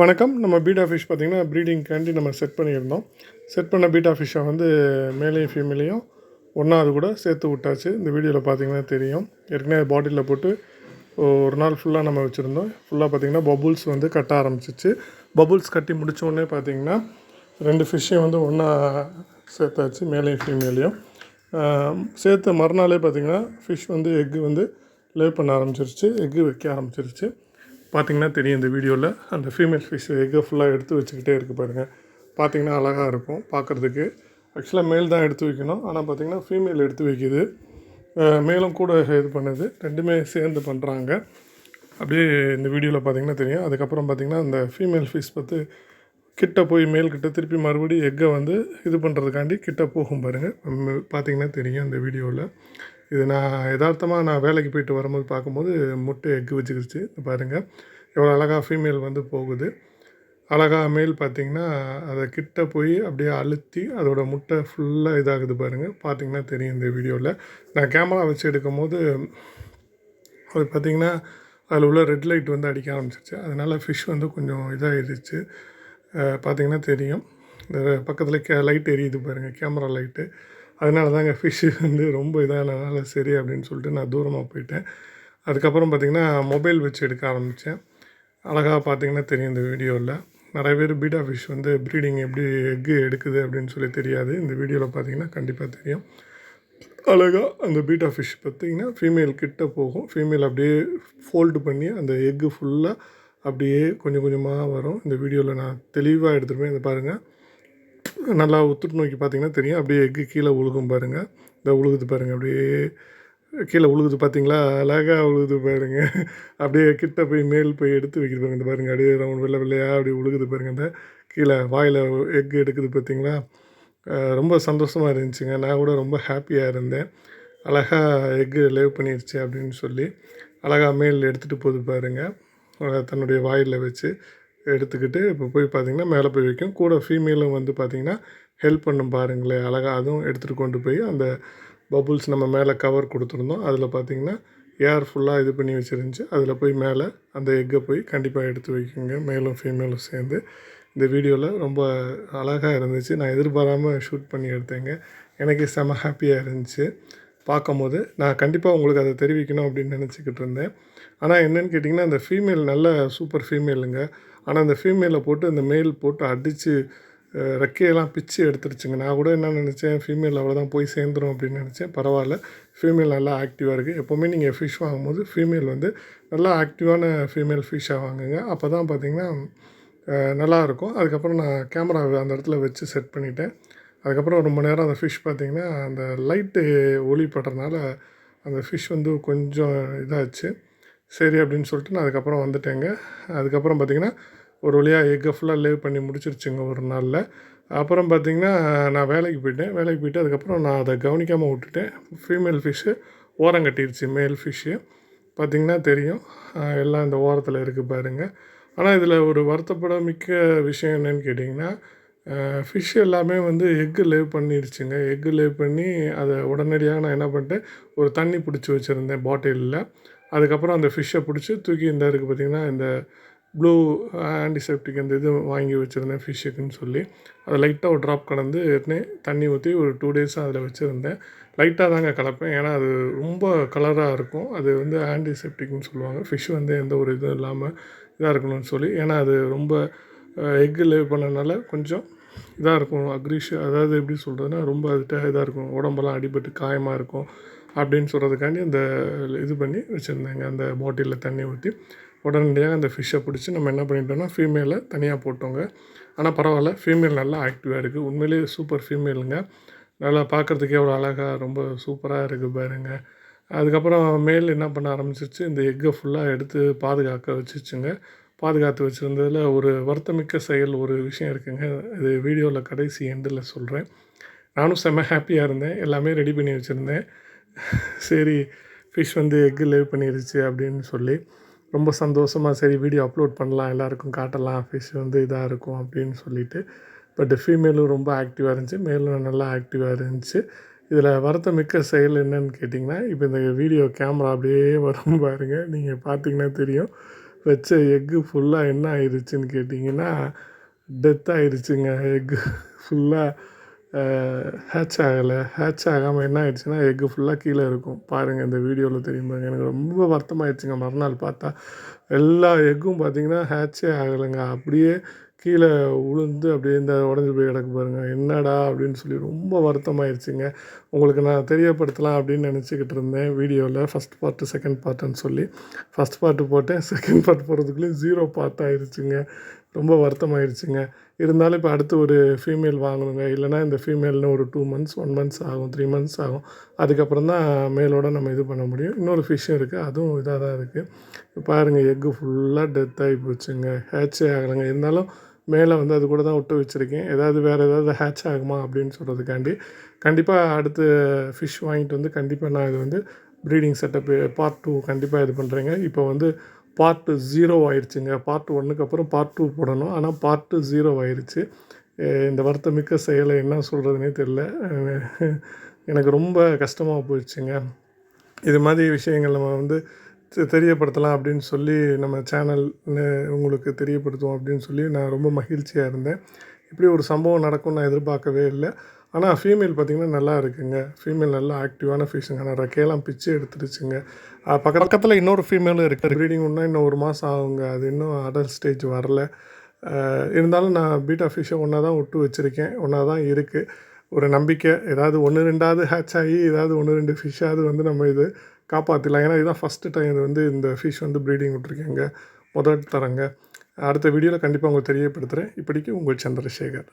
வணக்கம். நம்ம beta fish பார்த்திங்கன்னா ப்ரீடிங்காண்டி நம்ம செட் பண்ணியிருந்தோம். செட் பண்ண பீட்டா ஃபிஷ்ஷை வந்து மேலேயும் ஃபீமேலையும் ஒன்றா அது கூட சேர்த்து விட்டாச்சு. இந்த வீடியோவில் பார்த்தீங்கன்னா தெரியும். ஏற்கனவே பாட்டிலில் போட்டு ஒரு நாள் ஃபுல்லாக நம்ம வச்சுருந்தோம். ஃபுல்லாக பார்த்திங்கன்னா பபுள்ஸ் வந்து கட்ட ஆரம்பிச்சிச்சு. பபுள்ஸ் கட்டி முடிச்ச உடனே பார்த்திங்கன்னா ரெண்டு ஃபிஷ்ஷையும் வந்து ஒன்றா சேர்த்தாச்சு மேலேயும் ஃபீமேலையும் சேர்த்த மறுநாளே பார்த்திங்கன்னா ஃபிஷ் வந்து எக்கு வந்து லே பண்ண ஆரம்பிச்சிருச்சு. எக்கு வைக்க ஆரம்பிச்சிருச்சு. பார்த்தீங்கன்னா தெரியும் இந்த வீடியோவில் அந்த ஃபீமேல் ஃபிஷ் எக்கை ஃபுல்லாக எடுத்து வச்சுக்கிட்டே இருக்குது பாருங்கள் பார்த்தீங்கன்னா அழகாக இருக்கும் பார்க்குறதுக்கு. ஆக்சுவலாக மேல் தான் எடுத்து வைக்கணும். ஆனால் பார்த்திங்கன்னா ஃபீமேல் எடுத்து வைக்கிது. மேலும் கூட இது பண்ணுது. ரெண்டுமே சேர்ந்து பண்ணுறாங்க அப்படியே இந்த வீடியோவில் பார்த்தீங்கன்னா தெரியும். அதுக்கப்புறம் பார்த்தீங்கன்னா அந்த ஃபீமேல் ஃபிஷ் பார்த்து கிட்ட போய் மேல்கிட்ட திருப்பி மறுபடியும் எக்கை வந்து இது பண்ணுறதுக்காண்டி கிட்ட போகும் பாருங்கள் பார்த்திங்கன்னா பார்த்தீங்கன்னா தெரியும் இந்த வீடியோவில் இது நான் யதார்த்தமாக நான் வேலைக்கு போயிட்டு வரும்போது பார்க்கும்போது முட்டை எக்கு வச்சுக்கிடுச்சு பாருங்கள் எவ்வளோ அழகாக ஃபீமேல் வந்து போகுது. அழகாக மேல் பார்த்தீங்கன்னா அதை கிட்ட போய் அப்படியே அழுத்தி அதோடய முட்டை ஃபுல்லாக இதாகுது பாருங்கள் பார்த்தீங்கன்னா தெரியும் இந்த வீடியோவில் நான் கேமரா வச்சு எடுக்கும்போது அது பார்த்திங்கன்னா அதில் உள்ள ரெட் லைட் வந்து அடிக்க ஆரம்பிச்சிருச்சு. அதனால் ஃபிஷ் வந்து கொஞ்சம் இதாகிடுச்சு பார்த்தீங்கன்னா தெரியும். இந்த பக்கத்தில் கே லைட் எரியுது பாருங்கள் கேமரா லைட்டு அதனால தாங்க ஃபிஷ்ஷு வந்து ரொம்ப இதானதுனால சரி அப்படின்னு சொல்லிட்டு நான் தூரமாக போயிட்டேன். அதுக்கப்புறம் பார்த்திங்கன்னா மொபைல் வச்சு எடுக்க ஆரம்பித்தேன் அழகாக பார்த்தீங்கன்னா தெரியும் இந்த வீடியோவில் நிறைய பேர் பீட்டா ஃபிஷ் வந்து ப்ரீடிங் எப்படி எக்கு எடுக்குது அப்படின்னு சொல்லி தெரியாது. இந்த வீடியோவில் பார்த்தீங்கன்னா கண்டிப்பாக தெரியும். அழகாக அந்த பீட்டா ஃபிஷ் பார்த்திங்கன்னா ஃபீமேல் கிட்ட போகும். ஃபீமேல் அப்படியே ஃபோல்டு பண்ணி அந்த எக்கு ஃபுல்லாக அப்படியே கொஞ்சம் கொஞ்சமாக வரும். இந்த வீடியோவில் நான் தெளிவாக எடுத்துருப்பேன். இதை பாருங்கள் நல்லா உத்துட்டு நோக்கி பார்த்தீங்கன்னா தெரியும். அப்படியே எக்கு கீழே உழுகும் பாருங்கள் இந்த உழுகுது பாருங்கள் அப்படியே கீழே உழுகுது பார்த்தீங்களா? அழகாக உழுகுது பாருங்க. அப்படியே கிட்ட போய் மேல் போய் எடுத்து வைக்கிது பாருங்க. இந்த பாருங்கள் அப்படியே ரவுண்ட் வெள்ளை வெள்ளையாக அப்படியே உழுகுது பாருங்க. இந்த கீழே வாயில் எக் எடுக்குது பார்த்தீங்களா? ரொம்ப சந்தோஷமாக இருந்துச்சுங்க. நான் கூட ரொம்ப ஹாப்பியாக இருந்தேன். அழகாக எக்கு லேவ் பண்ணிருச்சு அப்படின்னு சொல்லி அழகாக மேல் எடுத்துகிட்டு போகுது பாருங்க. தன்னுடைய வாயில் வச்சு. எடுத்துக்கிட்டு இப்போ போய் பார்த்தீங்கன்னா மேலே போய் வைக்கும். கூட ஃபீமேலும் வந்து பார்த்தீங்கன்னா ஹெல்ப் பண்ணும் பாருங்களேன். அழகாக அதுவும் எடுத்துகிட்டு கொண்டு போய் அந்த பபுள்ஸ் நம்ம மேலே கவர் கொடுத்துருந்தோம். அதில் பார்த்தீங்கன்னா ஏர் ஃபுல்லாக இது பண்ணி வச்சுருந்துச்சு. அதில் போய் மேலே அந்த எக்கை போய் கண்டிப்பாக எடுத்து வைக்குங்க. மேலும் ஃபீமேலும் சேர்ந்து. இந்த வீடியோவில் ரொம்ப அழகாக இருந்துச்சு. நான் எதிர்பாராமல் ஷூட் பண்ணி எடுத்தேங்க. எனக்கு செம ஹாப்பியாக இருந்துச்சு. பார்க்கும்போது நான் கண்டிப்பாக உங்களுக்கு அதை தெரிவிக்கணும் அப்படின்னு நினச்சிக்கிட்டு இருந்தேன். ஆனால் என்னென்னு கேட்டிங்கன்னா அந்த ஃபீமேல் நல்ல சூப்பர் ஃபீமேலுங்க ஆனால் அந்த ஃபீமேலை போட்டு அந்த மேல் போட்டு அடித்து ரெக்கையெல்லாம் பிச்சு எடுத்துருச்சுங்க. நான் கூட என்ன நினச்சேன் ஃபீமேல் அவ்வளோதான் போய் சேர்ந்துரும் அப்படின்னு நினச்சேன். பரவாயில்ல. ஃபீமேல் நல்லா ஆக்டிவாக இருக்குது எப்போவுமே நீங்கள் ஃபிஷ் வாங்கும்போது ஃபீமேல் வந்து நல்லா ஆக்டிவான ஃபீமேல் ஃபிஷ்ஷாக வாங்குங்க. அப்போ தான் பார்த்தீங்கன்னா நல்லாயிருக்கும். நல்லா இருக்கும் அதுக்கப்புறம் நான் கேமரா அந்த இடத்துல வச்சு செட் பண்ணிட்டேன். அதுக்கப்புறம் ரொம்ப நேரம் அந்த ஃபிஷ் பார்த்திங்கன்னா அந்த லைட்டு ஒளி படுறதுனால அந்த ஃபிஷ் வந்து கொஞ்சம் இதாச்சு. சரி அப்படின்னு சொல்லிட்டு நான் அதுக்கப்புறம் வந்துட்டேங்க. அதுக்கப்புறம் பார்த்தீங்கன்னா ஒரு வழியாக எக்கை ஃபுல்லாக லேவ் பண்ணி முடிச்சிருச்சுங்க ஒரு நாளில். அப்புறம் பார்த்திங்கன்னா நான் வேலைக்கு போயிட்டேன். வேலைக்கு போயிட்டு அதுக்கப்புறம் நான் அதை கவனிக்காமல் விட்டுட்டேன். ஃபீமேல் ஃபிஷ்ஷு ஓரம் கட்டிடுச்சு மேல் ஃபிஷ்ஷு பார்த்திங்கன்னா தெரியும். எல்லாம் இந்த ஓரத்தில் இருக்குது பாருங்கள் ஆனால் இதில் ஒரு வருத்தப்பட மிக்க விஷயம் என்னென்னு கேட்டிங்கன்னா ஃபிஷ் எல்லாமே வந்து எக்கு லேவ் பண்ணிடுச்சுங்க எக்கு லேவ் பண்ணி அதை உடனடியாக நான் என்ன பண்ணிட்டேன் ஒரு தண்ணி பிடிச்சி வச்சுருந்தேன் பாட்டிலில் அதுக்கப்புறம் அந்த ஃபிஷ்ஷை பிடிச்சி தூக்கி இந்த இருக்குது பார்த்திங்கன்னா இந்த ப்ளூ ஆன்டிசெப்டிக் அந்த இது வாங்கி வச்சுருந்தேன் ஃபிஷ்ஷுக்குன்னு சொல்லி. அதை லைட்டாக ஒரு ட்ராப் கலந்து ஏற்கனவே தண்ணி ஊற்றி ஒரு டூ டேஸாக அதில் வச்சுருந்தேன். லைட்டாக தாங்க கலப்பேன். ஏன்னா அது ரொம்ப கலராக இருக்கும். அது வந்து ஆன்டிசெப்டிக்னு சொல்லுவாங்க. ஃபிஷ் வந்து எந்த ஒரு இதுவும் இல்லாமல் இதாக இருக்கணும்னு சொல்லி. ஏன்னா அது ரொம்ப எக்கு லேவ் பண்ணனால கொஞ்சம் இதாக இருக்கும். அக்ரிஷ் அதாவது எப்படி சொல்கிறதுனா ரொம்ப அதுகிட்ட இதாக இருக்கும். உடம்பெல்லாம் அடிபட்டு காயமாக இருக்கும். அப்படின்னு சொல்கிறதுக்காண்டி அந்த இது பண்ணி வச்சுருந்தேங்க. அந்த பாட்டிலில் தண்ணி ஊற்றி உடனடியாக அந்த ஃபிஷ்ஷை பிடிச்சி நம்ம என்ன பண்ணிட்டோம்னா ஃபீமேலை தனியாக போட்டோங்க. ஆனால் பரவாயில்ல. ஃபீமேல் நல்லா ஆக்டிவாக இருக்குது உண்மையிலேயே சூப்பர் ஃபீமேலுங்க நல்லா பார்க்குறதுக்கே எவ்வளோ அழகாக ரொம்ப சூப்பராக இருக்குது பாருங்க. அதுக்கப்புறம் மேல் என்ன பண்ண ஆரம்பிச்சிருச்சு இந்த எக்கை ஃபுல்லாக எடுத்து பாதுகாக்க வச்சுச்சுங்க பாதுகாத்து வச்சுருந்ததில் ஒரு வருத்தமிக்க செயல் ஒரு விஷயம் இருக்குங்க. இது வீடியோவில் கடைசி எண்டில் சொல்கிறேன் நானும் செம்ம ஹாப்பியாக இருந்தேன். எல்லாமே ரெடி பண்ணி வச்சுருந்தேன். சரி ஃபிஷ் வந்து எக்கு லேவ் பண்ணிருச்சு அப்படின்னு சொல்லி ரொம்ப சந்தோஷமாக சரி வீடியோ அப்லோட் பண்ணலாம் எல்லாருக்கும் காட்டலாம் ஃபிஷ் வந்து இதாக இருக்கும் அப்படின்னு சொல்லிட்டு. பட் ஃபீமேலும் ரொம்ப ஆக்டிவாக இருந்துச்சு மேலும் நல்லா ஆக்டிவாக இருந்துச்சு. இதில் வருத்தமிக்க செயல் என்னன்னு கேட்டிங்கன்னா இப்போ இந்த வீடியோ கேமரா அப்படியே வரும் பாருங்கள் நீங்கள் பார்த்தீங்கன்னா தெரியும். வச்ச எக்கு ஃபுல்லாக என்ன ஆயிடுச்சுன்னு கேட்டிங்கன்னா டெத் ஆயிடுச்சுங்க எக்கு ஃபுல்லாக ஹேட்ச் ஆகலை ஹேட்ச் ஆகாமல் என்ன ஆயிடுச்சுன்னா எக்கு ஃபுல்லாக கீழே இருக்கும். பாருங்கள் இந்த வீடியோவில் தெரியும் பாருங்க. எனக்கு ரொம்ப வருத்தமாயிடுச்சுங்க. மறுநாள் பார்த்தா எல்லா எக்கும் பார்த்தீங்கன்னா ஹேட்சே ஆகலைங்க. அப்படியே கீழே உளுந்து அப்படியே இந்த உடஞ்சி போய் கிடக்கு பாருங்கள் என்னடா அப்படின்னு சொல்லி ரொம்ப வருத்தமாயிருச்சுங்க உங்களுக்கு நான் தெரியப்படுத்தலாம் அப்படின்னு நினச்சிக்கிட்டு இருந்தேன் வீடியோவில் ஃபஸ்ட் பார்ட்டு செகண்ட் பார்ட்டுன்னு சொல்லி. ஃபஸ்ட் பார்ட்டு போட்டேன். செகண்ட் பார்ட் போகிறதுக்குள்ளேயும் ஜீரோ பார்ட் ஆயிடுச்சுங்க. ரொம்ப வருத்தமாயிருச்சுங்க. இருந்தாலும் இப்போ அடுத்து ஒரு ஃபீமேல் வாங்கணுங்க. இல்லைனா இந்த ஃபீமேல்னு ஒரு டூ மந்த்ஸ் ஒன் மந்த்ஸ் ஆகும் த்ரீ மந்த்ஸ் ஆகும். அதுக்கப்புறம் தான் மேலோட நம்ம இது பண்ண முடியும். இன்னொரு ஃபிஷ்ஷும் இருக்குது அதுவும் இதாக தான் இருக்குது பாருங்கள் எக்கு ஃபுல்லாக டெத் ஆகி போச்சுங்க. ஹேட்சே ஆகலைங்க. இருந்தாலும் மேலே வந்து அது கூட தான் விட்டு வச்சுருக்கேன். ஏதாவது வேறு ஏதாவது ஹேட்ச் ஆகுமா அப்படின்னு சொல்கிறதுக்காண்டி கண்டிப்பாக அடுத்து ஃபிஷ் வாங்கிட்டு வந்து கண்டிப்பாக நான் இது வந்து ப்ரீடிங் செட்டப்பு பார்ட் டூ கண்டிப்பாக இது பண்ணுறேங்க இப்போ வந்து பார்ட்டு ஜீரோ ஆயிடுச்சுங்க பார்ட் ஒன்றுக்கு அப்புறம் பார்ட் டூ போடணும். ஆனால் பார்ட்டு ஜீரோ ஆயிடுச்சு இந்த வருத்தமிக்க செயலை என்ன சொல்கிறதுனே தெரில. எனக்கு ரொம்ப கஷ்டமாக போயிடுச்சுங்க. இது மாதிரி விஷயங்கள் நம்ம வந்து தெரியப்படுத்தலாம் அப்படின்னு சொல்லி நம்ம சேனல் உங்களுக்கு தெரியப்படுத்துவோம் அப்படின்னு சொல்லி நான் ரொம்ப மகிழ்ச்சியாக இருந்தேன். இப்படி ஒரு சம்பவம் நடக்கும்னு நான் எதிர்பார்க்கவே இல்லை. ஆனால் ஃபீமேல் பார்த்திங்கன்னா நல்லா இருக்குங்க. ஃபீமேல் நல்லா ஆக்டிவான ஃபிஷ்ஷுங்க நான் ரெக்கையெல்லாம் பிச்சு எடுத்துருச்சுங்க. பக்க பக்கத்தில் இன்னொரு ஃபீமேலும் இருக்குது ப்ரீடிங் ஒன்றா இன்னும் ஒரு மாதம் ஆகுங்க. அது இன்னும் அடல்ட் ஸ்டேஜ் வரல. இருந்தாலும் நான் பீட்டா ஃபிஷ்ஷை ஒன்றா தான் விட்டு வச்சுருக்கேன். ஒன்றா தான் இருக்குது ஒரு நம்பிக்கை. ஏதாவது ஒன்று ரெண்டாவது ஹேட்ச் ஆகி ஏதாவது ஒன்று ரெண்டு ஃபிஷ்ஷாவது வந்து நம்ம இது காப்பாற்றிடலாம் ஏன்னா இதுதான் ஃபஸ்ட்டு டைம் இது வந்து இந்த ஃபிஷ் வந்து ப்ரீடிங் விட்ருக்கேங்க முதல் தரங்க. அடுத்த வீடியோவில் கண்டிப்பாக உங்களுக்கு தெரியப்படுத்துகிறேன் இப்படிக்கு உங்கள் சந்திரசேகர்.